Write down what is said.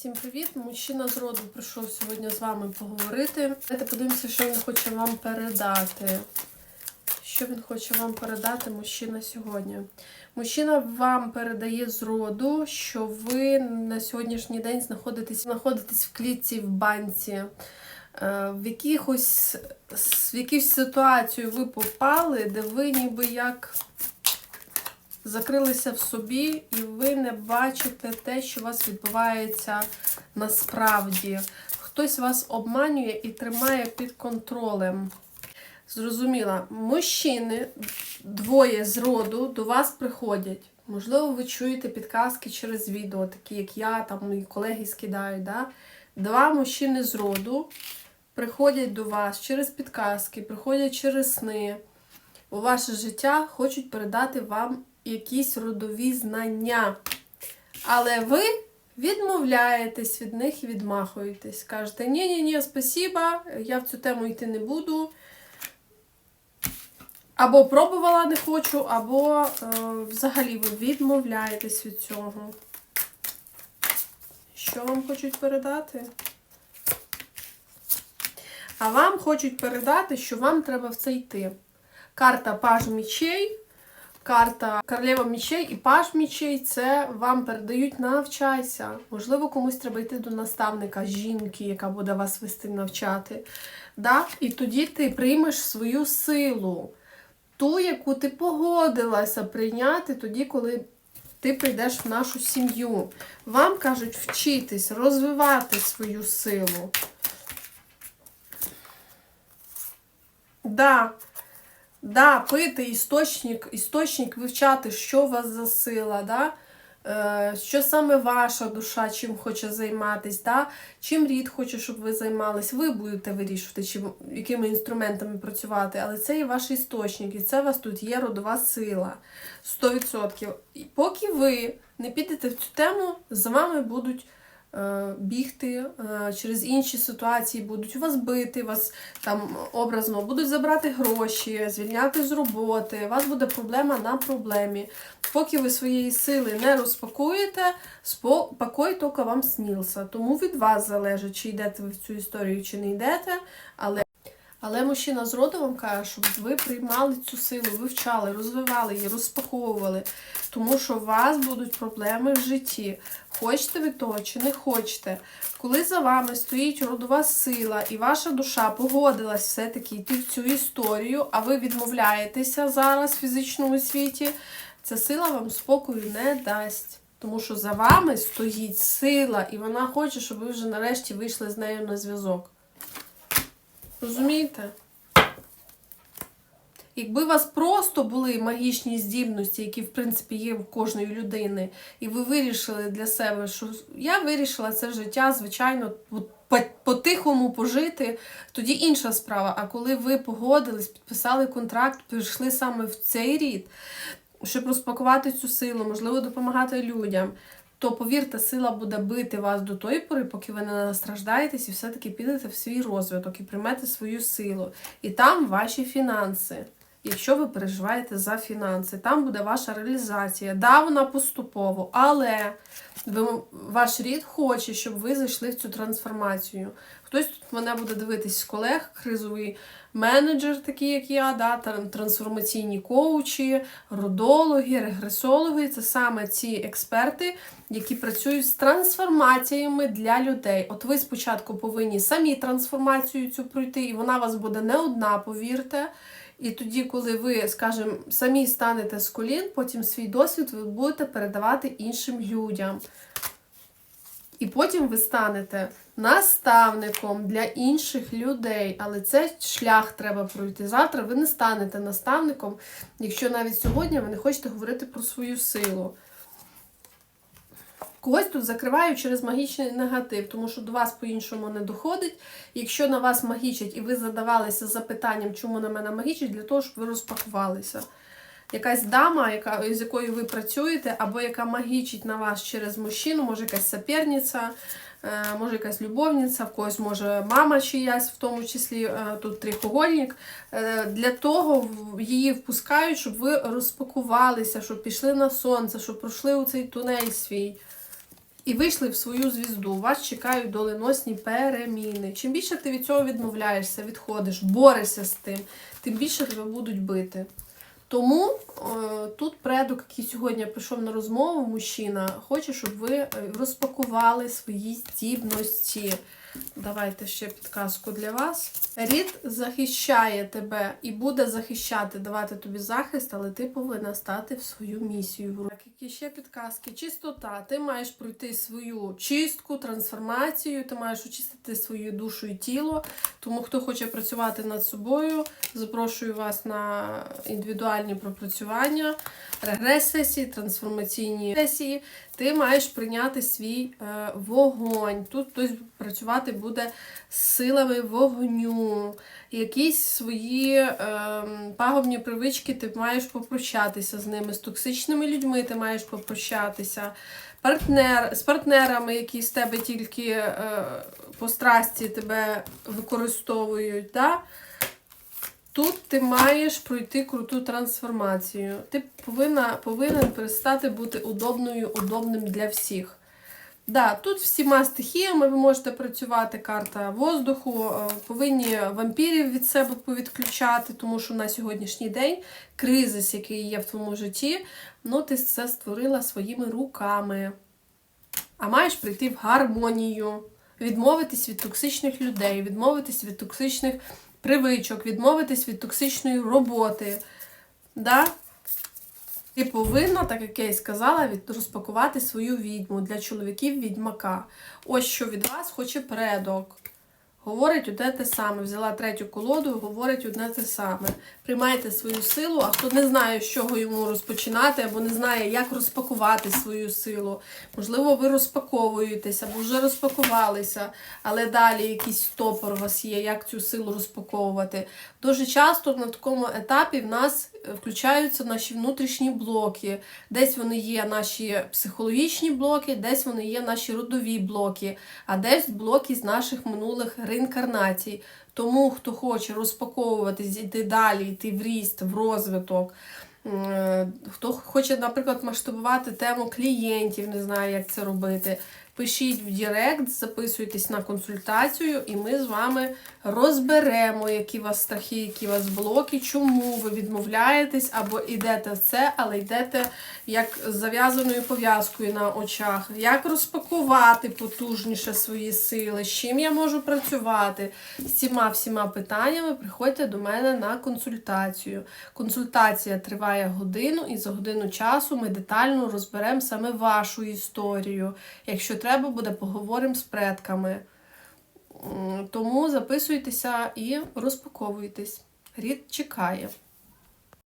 Всім привіт! Мужчина з роду прийшов сьогодні з вами поговорити. Давайте подивимося, що він хоче вам передати. Що він хоче вам передати, мужчина сьогодні? Мужчина вам передає з роду, що ви на сьогоднішній день знаходитесь, знаходитесь в клітці в банці. Е, В якихось в якусь ситуацію ви попали, де ви ніби як закрилися в собі, і ви не бачите те, що у вас відбувається насправді. Хтось вас обманює і тримає під контролем. Зрозуміла, мужчини, двоє з роду до вас приходять. Можливо, ви чуєте підказки через відео, такі як я, там мої колеги скидають. Да? Два мужчини з роду приходять до вас через підказки, приходять через сни. У ваше життя хочуть передати вам якісь родові знання. Але ви відмовляєтесь від них і відмахуєтесь. Кажете, ні-ні-ні, спасіба, я в цю тему йти не буду. Або пробувала не хочу, або е, взагалі ви відмовляєтесь від цього. Що вам хочуть передати? А вам хочуть передати, що вам треба в це йти. Карта Паж мічей, карта Королева мічей і Паж мічей це вам передають навчайся. Можливо, комусь треба йти до наставника, жінки, яка буде вас вести навчати. Да? І тоді ти приймеш свою силу, ту, яку ти погодилася прийняти тоді, коли ти прийдеш в нашу сім'ю. Вам кажуть вчитись, розвивати свою силу. Да, да, пити істочник, істочник вивчати, що вас за сила, да? е, що саме ваша душа чим хоче займатися, да? чим рід хоче, щоб ви займались. Ви будете вирішувати, чим, якими інструментами працювати, але це є ваш істочник, і це у вас тут є родова сила. 100%. І поки ви не підете в цю тему, з вами будуть бігти е, через інші ситуації, будуть вас бити, вас там образно будуть забрати гроші, звільняти з роботи. У вас буде проблема на проблемі. Поки ви своєї сили не розпакуєте, покой тільки вам снілся. Тому від вас залежить, чи йдете ви в цю історію, чи не йдете. Але але мужчина з роду вам каже, щоб ви приймали цю силу, вивчали, розвивали її, розпаковували. Тому що у вас будуть проблеми в житті. Хочете ви того чи не хочете. Коли за вами стоїть родова сила, і ваша душа погодилась все-таки йти в цю історію, а ви відмовляєтеся зараз в фізичному світі, ця сила вам спокою не дасть. Тому що за вами стоїть сила, і вона хоче, щоб ви вже нарешті вийшли з нею на зв'язок. Розумієте? Якби у вас просто були магічні здібності, які, в принципі, є в кожної людини, і ви вирішили для себе, що я вирішила це життя, звичайно, по- по-тихому пожити, тоді інша справа. А коли ви погодились, підписали контракт, прийшли саме в цей рід, щоб розпакувати цю силу, можливо, допомагати людям, то повірте, сила буде бити вас до тої пори, поки ви не настраждаєтесь і все-таки підете в свій розвиток і приймете свою силу. І там ваші фінанси. Якщо ви переживаєте за фінанси, там буде ваша реалізація. Да, вона поступово, але ви, ваш рід хоче, щоб ви зайшли в цю трансформацію. Хтось тут мене буде дивитись з колег, кризовий менеджер, такий як я, да, тран- трансформаційні коучі, родологи, регресологи це саме ці експерти, які працюють з трансформаціями для людей. От ви спочатку повинні самі трансформацію цю пройти, і вона вас буде не одна, повірте. І тоді, коли ви, скажімо, самі станете з колін, потім свій досвід ви будете передавати іншим людям. І потім ви станете наставником для інших людей. Але це шлях треба пройти. Завтра ви не станете наставником, якщо навіть сьогодні ви не хочете говорити про свою силу. Когось тут закривають через магічний негатив, тому що до вас по-іншому не доходить. Якщо на вас магічать і ви задавалися запитанням, чому на мене магічать, для того, щоб ви розпакувалися. Якась дама, яка, з якою ви працюєте, або яка магічить на вас через мужчину, може якась соперниця, е, може якась любовниця, в когось може мама чиясь, в тому числі е, тут трикогольник. Е, Для того її впускають, щоб ви розпакувалися, щоб пішли на сонце, щоб пройшли у цей тунель свій. і вийшли в свою звізду. Вас чекають доленосні переміни. Чим більше ти від цього відмовляєшся, відходиш, борешся з тим, тим більше тебе будуть бити. Тому е, тут предок, який сьогодні прийшов на розмову, мужчина, хоче, щоб ви е, розпакували свої здібності. Давайте ще підказку для вас. Рід захищає тебе і буде захищати, давати тобі захист, але ти повинна стати в свою місію. Так, які ще підказки? Чистота. Ти маєш пройти свою чистку, трансформацію, ти маєш очистити свою душу і тіло. Тому хто хоче працювати над собою, запрошую вас на індивідуальні пропрацювання, регрес-сесії, трансформаційні сесії. Ти маєш прийняти свій е, вогонь. Тут хтось працювати буде з силами вогню. Якісь свої е, пагубні привички ти маєш попрощатися з ними, з токсичними людьми ти маєш попрощатися. Партнер, з партнерами, які з тебе тільки е, по страсті тебе використовують. Да? Тут ти маєш пройти круту трансформацію. Ти повинна, повинен перестати бути удобною, удобним для всіх. Да, тут всіма стихіями ви можете працювати, карта воздуху, е, повинні вампірів від себе повідключати, тому що на сьогоднішній день кризис, який є в твоєму житті, ну ти це створила своїми руками. А маєш прийти в гармонію, відмовитись від токсичних людей, відмовитись від токсичних привичок, відмовитись від токсичної роботи. Да? Ти повинна, так як я і сказала, від, розпакувати свою відьму для чоловіків відьмака. Ось що від вас хоче предок. Говорить одне те саме. Взяла третю колоду, говорить одне те саме. Приймайте свою силу, а хто не знає, з чого йому розпочинати, або не знає, як розпакувати свою силу. Можливо, ви розпаковуєтеся, або вже розпакувалися, але далі якийсь стопор у вас є, як цю силу розпаковувати. Дуже часто на такому етапі в нас включаються наші внутрішні блоки. Десь вони є наші психологічні блоки, десь вони є наші родові блоки, а десь блоки з наших минулих реінкарнацій. Тому, хто хоче розпаковуватись, йти далі, йти в ріст, в розвиток. е, Хто хоче, наприклад, масштабувати тему клієнтів, не знає, як це робити. Пишіть в Директ, записуйтесь на консультацію, і ми з вами розберемо, які у вас страхи, які у вас блоки, чому ви відмовляєтесь або йдете в це, але йдете як з зав'язаною пов'язкою на очах, як розпакувати потужніше свої сили, з чим я можу працювати. З цими всіма питаннями приходьте до мене на консультацію. Консультація триває годину, і за годину часу ми детально розберемо саме вашу історію. Якщо треба буде, поговоримо з предками. Тому записуйтеся і розпаковуйтесь. Рід чекає.